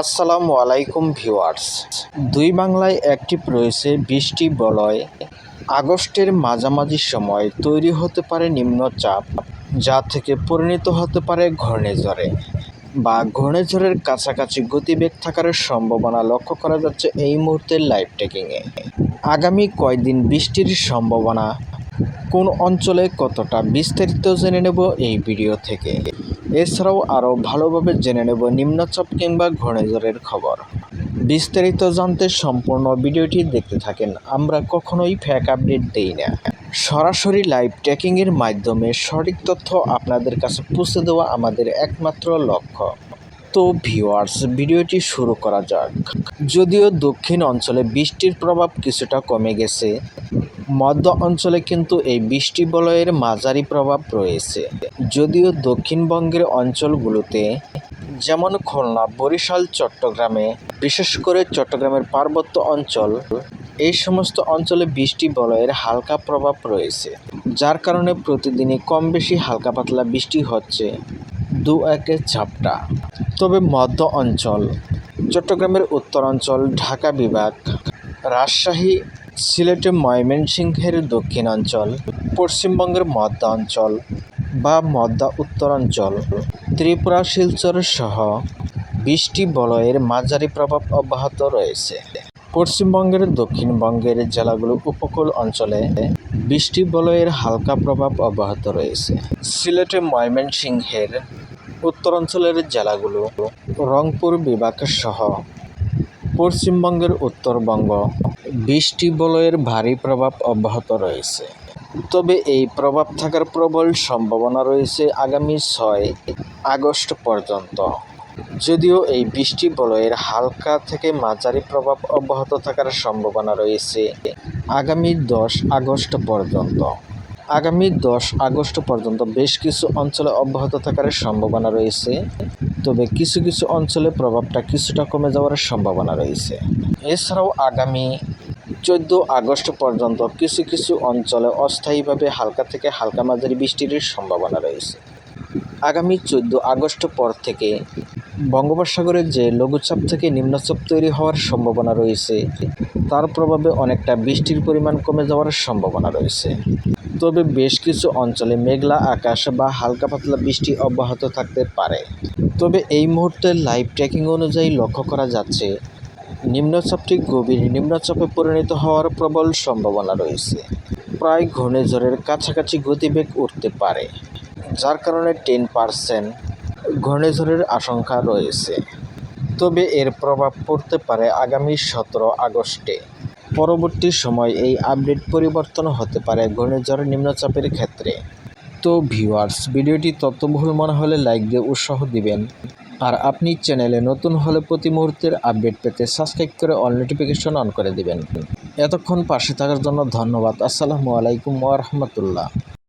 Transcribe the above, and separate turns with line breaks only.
আসসালামু আলাইকুম ভিউয়ার্স। দুই বাংলায় অ্যাক্টিভ রয়েছে বৃষ্টি বলয়। আগস্টের মাঝামাঝি সময় তৈরি হতে পারে নিম্নচাপ, যা থেকে পরিণত হতে পারে ঘূর্ণিঝড়ে। বা ঘূর্ণিঝড়ের কাছাকাছি গতিবেগ থাকার সম্ভাবনা লক্ষ্য করা যাচ্ছে এই মুহূর্তে লাইভ টেকিংয়ে আগামী কয়দিন বৃষ্টির সম্ভাবনা? কোন অঞ্চলে কতটা বিস্তারিত জেনে নেব এই ভিডিও থেকে। এছাড়াও আরও ভালোভাবে জেনে নেব নিম্নচাপ কিংবা ঘূর্ণিঝড়ের খবর। বিস্তারিত জানতে সম্পূর্ণ ভিডিওটি দেখতে থাকেন। আমরা কখনোই ফ্যাক আপডেট দেই না। সরাসরি লাইভ ট্র্যাকিংয়ের মাধ্যমে সঠিক তথ্য আপনাদের কাছে পৌঁছে দেওয়া আমাদের একমাত্র লক্ষ্য। তো ভিউয়ার্স ভিডিওটি শুরু করা যাক। যদিও দক্ষিণ অঞ্চলে বৃষ্টির প্রভাব কিছুটা কমে গেছে মধ্য অঞ্চলে কিন্তু এই বৃষ্টি বলয়ের মাঝারি প্রভাব রয়েছে। যদিও দক্ষিণবঙ্গের অঞ্চলগুলোতে, যেমন খুলনা, বরিশাল, চট্টগ্রামে, বিশেষ করে চট্টগ্রামের পার্বত্য অঞ্চল, এই সমস্ত অঞ্চলে বৃষ্টি বলয়ের হালকা প্রভাব রয়েছে, যার কারণে প্রতিদিনই কম বেশি হালকা পাতলা বৃষ্টি হচ্ছে দু একে ঝাপটা তবে মধ্য অঞ্চল, চট্টগ্রামের উত্তরাঞ্চল, ঢাকা বিভাগ রাজশাহী সিলেটে ময়মনসিংহের দক্ষিণাঞ্চল, পশ্চিমবঙ্গের মধ্যাঞ্চল বা মধ্য উত্তরাঞ্চল, ত্রিপুরা, শিলচর সহ বৃষ্টি বলয়ের মাঝারি প্রভাব অব্যাহত রয়েছে। পশ্চিমবঙ্গের দক্ষিণবঙ্গের জেলাগুলো উপকূল অঞ্চলে বৃষ্টি বলয়ের হালকা প্রভাব অব্যাহত রয়েছে। সিলেটে ময়মনসিংহের উত্তরাঞ্চলের জেলাগুলো রংপুর বিভাগ সহ পশ্চিমবঙ্গের উত্তরবঙ্গ। বৃষ্টি বলয়ের ভারী প্রভাব অব্যাহত রয়েছে। তবে এই প্রভাব থাকার প্রবল সম্ভাবনা রয়েছে আগামী ছয় আগস্ট পর্যন্ত। যদিও এই বৃষ্টি বলয়ের হালকা থেকে মাঝারি প্রভাব অব্যাহত থাকার সম্ভাবনা রয়েছে। আগামী দশ আগস্ট পর্যন্ত। আগামী দশ আগস্ট পর্যন্ত বেশ কিছু অঞ্চলে অব্যাহত থাকার সম্ভাবনা রয়েছে। তবে কিছু কিছু অঞ্চলে প্রভাবটা কিছুটা কমে যাওয়ার সম্ভাবনা রয়েছে। এছাড়াও আগামী চোদ্দ আগস্ট পর্যন্ত কিছু কিছু অঞ্চলে অস্থায়ীভাবে হালকা থেকে হালকা মাঝারি বৃষ্টির সম্ভাবনা রয়েছে। আগামী চোদ্দ আগস্ট পর থেকে বঙ্গোপসাগরের যে লঘুচাপ থেকে নিম্নচাপ তৈরি হওয়ার সম্ভাবনা রয়েছে, তার প্রভাবে অনেকটা বৃষ্টির পরিমাণ কমে যাওয়ার সম্ভাবনা রয়েছে। তবে বেশ কিছু অঞ্চলে মেঘলা আকাশ বা হালকা পাতলা বৃষ্টি অব্যাহত থাকতে পারে। তবে এই মুহূর্তে লাইভ ট্র্যাকিং অনুযায়ী লক্ষ্য করা যাচ্ছে, নিম্নচাপটি গভীর নিম্নচাপে পরিণত হওয়ার প্রবল সম্ভাবনা রয়েছে। প্রায় ঘূর্ণিঝড়ের কাছাকাছি গতিবেগ উঠতে পারে, যার কারণে টেন পারসেন্ট ঘূর্ণিঝড়ের আশঙ্কা রয়েছে। তবে এর প্রভাব পড়তে পারে আগামী সতেরো আগস্টে। পরবর্তী সময় এই আপডেট পরিবর্তন হতে পারে ঘূর্ণিঝড় নিম্নচাপের ক্ষেত্রে। তো ভিউয়ার্স, ভিডিওটি তথ্যবহুল মনে হলে লাইক দিয়ে উৎসাহ দিবেন। আর আপনি চ্যানেলে নতুন হলে প্রতি মুহূর্তের আপডেট পেতে সাবস্ক্রাইব করে অল নোটিফিকেশন অন করে দিবেন। এতক্ষণ পাশে থাকার জন্য ধন্যবাদ। আসসালামু আলাইকুম ওয়া রাহমাতুল্লাহ।